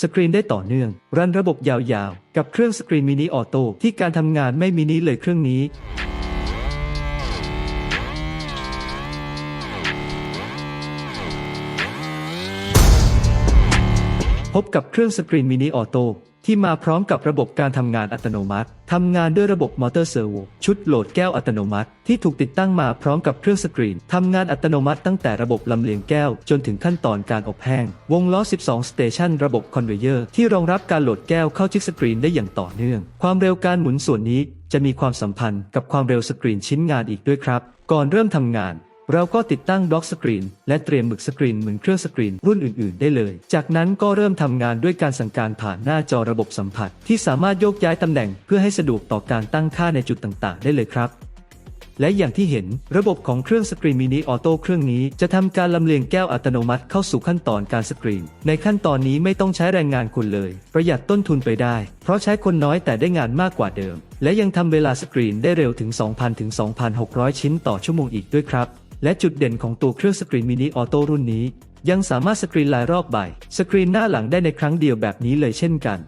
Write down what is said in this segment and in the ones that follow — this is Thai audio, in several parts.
สกรีนได้ต่อเนื่อง รันระบบยาวๆ กับเครื่องสกรีนมินิออโต้ที่การทำงานไม่มินิเลยเครื่องนี้พบกับเครื่องสกรีนมินิออโต้ ที่มาพร้อมกับระบบการทำงานอัตโนมัติ ทำงานด้วยระบบมอเตอร์เซอร์โวชุดโหลดแก้วอัตโนมัติ ที่ถูกติดตั้งมาพร้อมกับเครื่องสกรีน ทำงานอัตโนมัติตั้งแต่ระบบลำเลียงแก้ว จนถึงขั้นตอนการอบแห้ง วงล้อ 12 สเตชันระบบคอนเวเยอร์ที่รองรับการโหลดแก้วเข้าชิปสกรีนได้อย่างต่อเนื่อง ความเร็วการหมุนส่วนนี้จะมีความสัมพันธ์กับความเร็วสกรีนชิ้นงานอีกด้วยครับ ก่อนเริ่มทำงาน เราก็ติดตั้งด็อกสกรีนและเตรียมหมึกสกรีนเหมือนเครื่องสกรีนรุ่นอื่นๆ ได้เลย จากนั้นก็เริ่มทำงานด้วยการสั่งการผ่านหน้าจอระบบสัมผัส ที่สามารถโยกย้ายตำแหน่งเพื่อให้สะดวกต่อการตั้งค่าในจุดต่างๆ ได้เลยครับและอย่างที่เห็นระบบของเครื่องสกรีนมินิออโต้เครื่องนี้จะทำการลำเลียงแก้วอัตโนมัติเข้าสู่ขั้นตอนการสกรีน ในขั้นตอนนี้ไม่ต้องใช้แรงงานคนเลย ประหยัดต้นทุนไปได้ เพราะใช้คนน้อยแต่ได้งานมากกว่าเดิม และยังทำเวลาสกรีนได้เร็วถึง 2,000ถึง2,600 ชิ้นต่อชั่วโมงอีกด้วยครับ และจุดเด่นของตัวเครื่องสกรีนมินิออโต้รุ่นนี้ ยังสามารถสกรีนหลายรอบใบ สกรีนหน้าหลังได้ในครั้งเดียวแบบนี้เลยเช่นกัน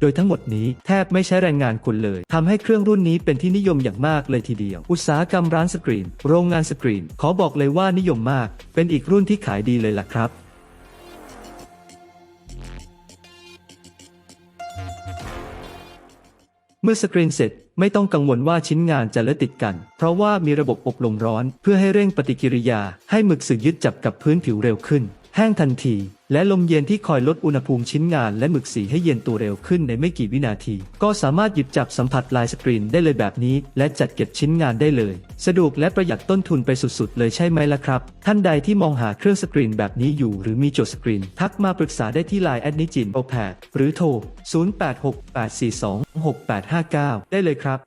โดยทั้งหมดนี้แทบไม่ใช้แรงงานคนเลยทำให้เครื่องรุ่นนี้เป็นที่นิยมอย่างมากเลยทีเดียว อุตสาหกรรมร้านสกรีน โรงงานสกรีน ขอบอกเลยว่านิยมมาก เป็นอีกรุ่นที่ขายดีเลยล่ะครับ เมื่อสกรีนเสร็จไม่ต้องกังวลว่าชิ้นงานจะเลอะติดกัน เพราะว่ามีระบบอบลมร้อน เพื่อให้เร่งปฏิกิริยาให้หมึกสึกยึดจับกับพื้นผิวเร็วขึ้น แห้งทันที และลมเย็นที่คอยลดอุณหภูมิชิ้นงานและหมึกสีให้เย็นตัวเร็วขึ้นในไม่กี่วินาที ก็สามารถหยิบจับสัมผัสลายสกรีนได้เลยแบบนี้ และจัดเก็บชิ้นงานได้เลย สะดวกและประหยัดต้นทุนไปสุดๆ เลยใช่ไหมล่ะครับ ท่านใดที่มองหาเครื่องสกรีนแบบนี้อยู่หรือมีโจทย์สกรีน ทักมาปรึกษาได้ที่ไลน์แอดนิจินโอแพหรือโทร 0868426859 ได้เลยครับ